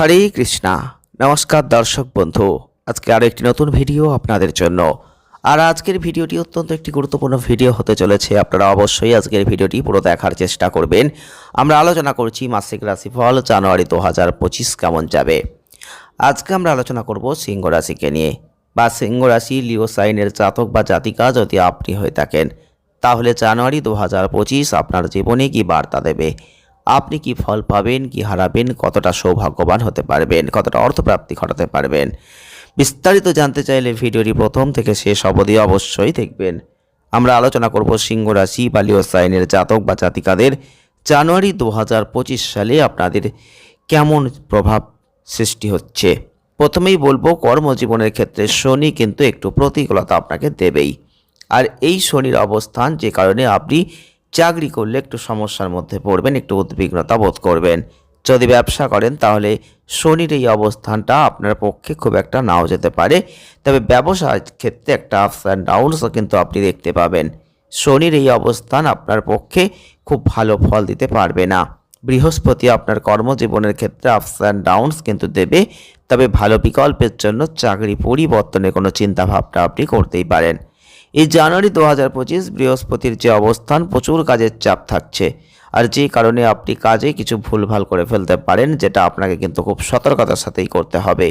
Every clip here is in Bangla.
হরে কৃষ্ণা। নমস্কার দর্শক বন্ধু, আজকে আরও একটি নতুন ভিডিও আপনাদের জন্য। আর আজকের ভিডিওটি অত্যন্ত একটি গুরুত্বপূর্ণ ভিডিও হতে চলেছে, আপনারা অবশ্যই আজকের ভিডিওটি পুরো দেখার চেষ্টা করবেন। আমরা আলোচনা করছি মাসিক রাশিফল, জানুয়ারি দু হাজার পঁচিশ কেমন যাবে। আজকে আমরা আলোচনা করব সিংহ রাশিকে নিয়ে। বা সিংহ রাশি, লিও সাইনের জাতক বা জাতিকা যদি আপনি হয়ে থাকেন, তাহলে জানুয়ারি দু হাজার পঁচিশ আপনার জীবনে কি বার্তা দেবে? আপনি কি ফল পাবেন, কি হারাবেন, কতটা সৌভাগ্যবান হতে পারবেন, কতটা অর্থপ্রাপ্তি ঘটাতে পারবেন? বিস্তারিত জানতে চাইলে ভিডিওটি প্রথম থেকে শেষ অবধি অবশ্যই দেখবেন। আমরা আলোচনা করব সিংহ রাশি বা লিও সাইনের জাতক বা জাতিকাদের জানুয়ারি দু হাজার পঁচিশ সালে আপনাদের কেমন প্রভাব সৃষ্টি হচ্ছে। প্রথমেই বলব, কর্মজীবনের ক্ষেত্রে শনি কিন্তু একটু প্রতিকূলতা আপনাকে দেবেই। আর এই শনির অবস্থান যে কারণে আপনি চাকরি করলে একটু সমস্যার মধ্যে পড়বেন, একটু উদ্বিগ্নতা বোধ করবেন। যদি ব্যবসা করেন, তাহলে শনির এই অবস্থানটা আপনার পক্ষে খুব একটা নাও যেতে পারে। তবে ব্যবসার ক্ষেত্রে একটা আপস অ্যান্ড ডাউনসও কিন্তু আপনি দেখতে পাবেন। শনির এই অবস্থান আপনার পক্ষে খুব ভালো ফল দিতে পারবে না। বৃহস্পতি আপনার কর্মজীবনের ক্ষেত্রে আপস অ্যান্ড ডাউনস কিন্তু দেবে, তবে ভালো বিকল্পের জন্য চাকরি পরিবর্তনের কোনো চিন্তাভাবনা আপনি করতেই পারেন। এই জানুয়ারি দু হাজার পঁচিশ বৃহস্পতির যে অবস্থান, প্রচুর কাজের চাপ থাকছে। আর যে কারণে আপনি কাজে কিছু ভুলভাল করে ফেলতে পারেন, যেটা আপনাকে কিন্তু খুব সতর্কতার সাথেই করতে হবে।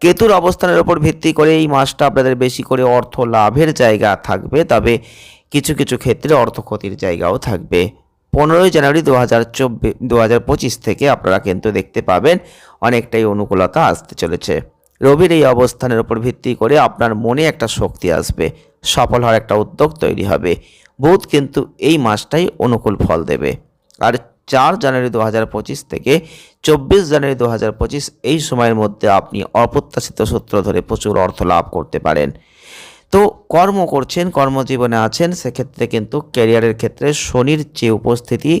কেতুর অবস্থানের উপর ভিত্তি করে এই মাসটা আপনাদের বেশি করে অর্থ লাভের জায়গা থাকবে, তবে কিছু কিছু ক্ষেত্রে অর্থ ক্ষতির জায়গাও থাকবে। পনেরোই জানুয়ারি দু হাজার চব্বিশ, দু হাজার পঁচিশ থেকে আপনারা কিন্তু দেখতে পাবেন, অনেকটাই অনুকূলতা আসতে চলেছে। রবির এই অবস্থানের উপর ভিত্তি করে আপনার মনে একটা শক্তি আসবে, সফল হওয়ার একটা উদ্যোগ তৈরি হবে। বুধ কিন্তু এই মাসটাই অনুকূল ফল দেবে। আর চার জানুয়ারি দু পঁচিশ থেকে চব্বিশ জানুয়ারি দু পঁচিশ এই সময়ের মধ্যে আপনি অপ্রত্যাশিত সূত্র ধরে প্রচুর অর্থ লাভ করতে পারেন। তো কর্ম করছেন, কর্মজীবনে আছেন, সেক্ষেত্রে কিন্তু ক্যারিয়ারের ক্ষেত্রে শনির যে উপস্থিতি,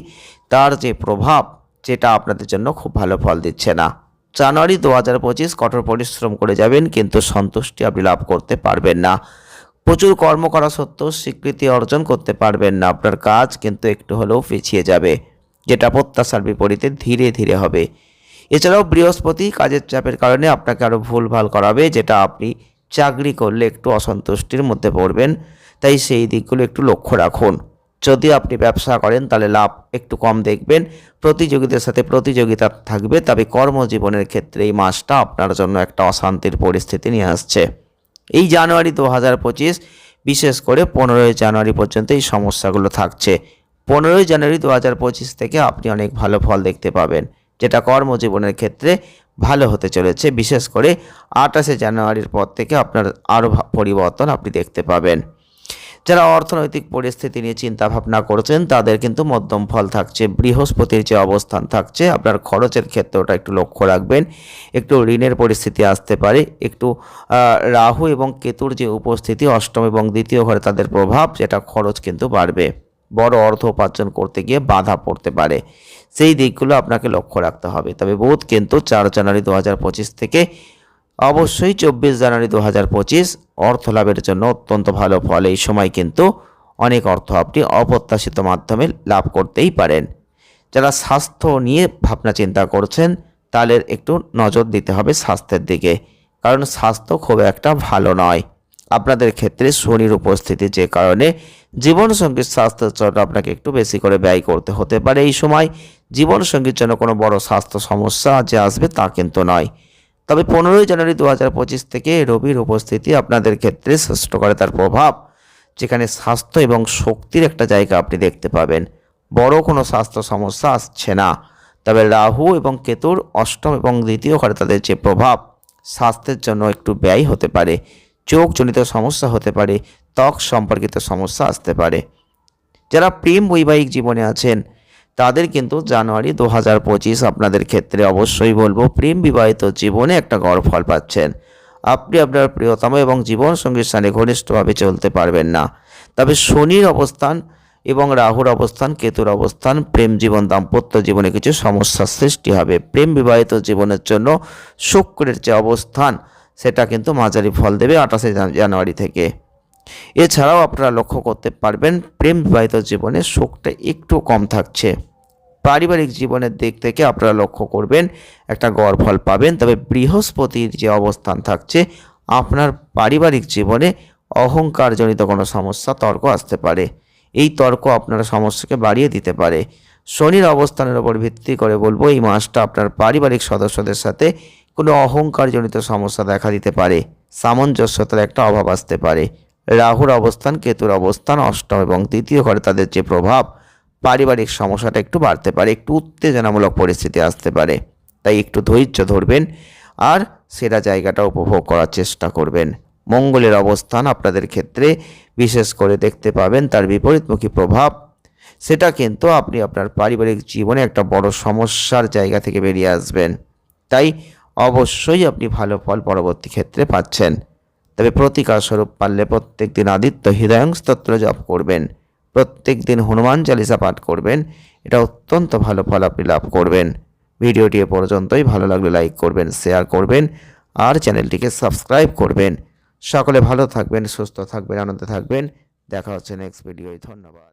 তার যে প্রভাব যেটা আপনাদের জন্য খুব ভালো ফল দিচ্ছে না। জানুয়ারি দু হাজার পঁচিশ কঠোর পরিশ্রম করে যাবেন, কিন্তু সন্তুষ্টি আপনি লাভ করতে পারবেন না। প্রচুর কর্ম করা সত্ত্বেও স্বীকৃতি অর্জন করতে পারবেন না। আপনার কাজ কিন্তু একটু হলেও পিছিয়ে যাবে, যেটা প্রত্যাশার বিপরীতে ধীরে ধীরে হবে। এছাড়াও বৃহস্পতি কাজের চাপের কারণে আপনাকে আরও ভুলভাল করাবে, যেটা আপনি চাকরি করলে একটু অসন্তুষ্টির মধ্যে পড়বেন। তাই সেই দিকগুলো একটু লক্ষ্য রাখুন। যদি আপনি ব্যবসা করেন, তাহলে লাভ একটু কম দেখবেন। প্রতিযোগীদের সাথে প্রতিযোগিতা থাকবে, তবে কর্মজীবনের ক্ষেত্রে এই মাসটা আপনার জন্য একটা অশান্তির পরিস্থিতি নিয়ে আসছে। এই জানুয়ারি দু বিশেষ করে পনেরোই জানুয়ারি পর্যন্ত এই সমস্যাগুলো থাকছে। পনেরোই জানুয়ারি দু পঁচিশ থেকে আপনি অনেক ভালো ফল দেখতে পাবেন, যেটা কর্মজীবনের ক্ষেত্রে ভালো হতে চলেছে। বিশেষ করে আঠাশে জানুয়ারির পর থেকে আপনার আরও পরিবর্তন আপনি দেখতে পাবেন। যারা অর্থনৈতিক পরিস্থিতি নিয়ে চিন্তা ভাবনা করছেন, তাদের কিন্তু মধ্যম ফল থাকছে। বৃহস্পতির যে অবস্থান থাকছে, আপনার খরচের ক্ষেত্রে ওটা একটু লক্ষ্য রাখবেন। একটু ঋণের পরিস্থিতি আসতে পারে। একটু রাহু এবং কেতুর যে উপস্থিতি, অষ্টম এবং দ্বিতীয় ঘরে তাদের প্রভাব যেটা খরচ কিন্তু বাড়বে। বড় অর্থ উপার্জন করতে গিয়ে বাধা পড়তে পারে। সেই দিকগুলো আপনাকে লক্ষ্য রাখতে হবে। তবে বুধ কিন্তু চার জানুয়ারি দু হাজার পঁচিশ থেকে অবশ্যই চব্বিশ জানুয়ারি দু হাজার পঁচিশ অর্থ লাভের জন্য অত্যন্ত ভালো ফল। এই সময় কিন্তু অনেক অর্থ আপনি অপ্রত্যাশিত মাধ্যমে লাভ করতেই পারেন। যারা স্বাস্থ্য নিয়ে ভাবনা চিন্তা করছেন, তাদের একটু নজর দিতে হবে স্বাস্থ্যের দিকে, কারণ স্বাস্থ্য খুব একটা ভালো নয়। আপনাদের ক্ষেত্রে শনির উপস্থিতি যে কারণে জীবনসঙ্গীর স্বাস্থ্যের আপনাকে একটু বেশি করে ব্যয় করতে হতে পারে। এই সময় জীবনসঙ্গীর জন্য কোনো বড় স্বাস্থ্য সমস্যা যে আসবে তা কিন্তু নয়। তবে পনেরোই জানুয়ারি দু হাজার পঁচিশ থেকে রবির উপস্থিতি আপনাদের ক্ষেত্রে সৃষ্ট করে তার প্রভাব, যেখানে স্বাস্থ্য এবং শক্তির একটা জায়গা আপনি দেখতে পাবেন। বড় কোনো স্বাস্থ্য সমস্যা আসছে না। তবে রাহু এবং কেতুর অষ্টম এবং দ্বিতীয় ঘরে তাদের যে প্রভাব, স্বাস্থ্যের জন্য একটু ব্যয় হতে পারে চোখজনিত সমস্যা হতে পারে, ত্বক সম্পর্কিত সমস্যা আসতে পারে। যারা প্রেম বৈবাহিক জীবনে আছেন তাদের কিন্তু জানুয়ারি দু হাজার পঁচিশ আপনাদের ক্ষেত্রে অবশ্যই বলব প্রেম বিবাহিত জীবনে একটা গড় ফল পাচ্ছেন। আপনি আপনার প্রিয়তম এবং জীবনসঙ্গীর সাথে ঘনিষ্ঠভাবে চলতে পারবেন না। তবে শনির অবস্থান এবং রাহুর অবস্থান, কেতুর অবস্থান, প্রেম জীবন, দাম্পত্য জীবনে কিছু সমস্যার সৃষ্টি হবে। প্রেম বিবাহিত জীবনের জন্য শুক্রের যে অবস্থান, সেটা কিন্তু মাঝারি ফল দেবে আঠাশে জানুয়ারি থেকে। এছাড়াও আপনারা লক্ষ্য করতে পারবেন প্রেম বিবাহিত জীবনে শোকটা একটু কম থাকছে। পারিবারিক জীবনের দিক থেকে আপনারা লক্ষ্য করবেন, একটা গড় ফল পাবেন, তবে বৃহস্পতির যে অবস্থান থাকছে, আপনার পারিবারিক জীবনে অহংকারজনিত কোনো সমস্যা, তর্ক আসতে পারে। এই তর্ক আপনার সমস্যাকে বাড়িয়ে দিতে পারে। শনির অবস্থানের ওপর ভিত্তি করে বলব, এই মাসটা আপনার পারিবারিক সদস্যদের সাথে কোনো অহংকারজনিত সমস্যা দেখা দিতে পারে। সামঞ্জস্যতার একটা অভাব আসতে পারে। রাহুর অবস্থান, কেতুর অবস্থান, অষ্টম এবং তৃতীয় ঘরে তাদের যে প্রভাব, পারিবারিক সমস্যাটা একটু বাড়তে পারে, একটু উত্তেজনামূলক পরিস্থিতি আসতে পারে। তাই একটু ধৈর্য ধরবেন আর সেরা জায়গাটা উপভোগ করার চেষ্টা করবেন। মঙ্গলের অবস্থান আপনাদের ক্ষেত্রে বিশেষ করে দেখতে পাবেন, তার বিপরীতমুখী প্রভাব, সেটা কিন্তু আপনি আপনার পারিবারিক জীবনে একটা বড় সমস্যার জায়গা থেকে বেরিয়ে আসবেন। তাই অবশ্যই আপনি ভালো ফল পরবর্তী ক্ষেত্রে পাচ্ছেন। তবে প্রতিকার স্বরূপ পারলে প্রত্যেক দিন আদিত্য হৃদয়ং স্তোত্র জপ করবেন। প্রত্যেক দিন হনুমান চালিসা পাঠ করবেন। এটা অত্যন্ত ভালো ফল আপনি লাভ করবেন। ভিডিওটি এ পর্যন্তই। ভালো লাগলে লাইক করবেন, শেয়ার করবেন আর চ্যানেলটিকে সাবস্ক্রাইব করবেন। সকলে ভালো থাকবেন, সুস্থ থাকবেন, আনন্দে থাকবেন। দেখা হচ্ছে নেক্সট ভিডিওয় ধন্যবাদ।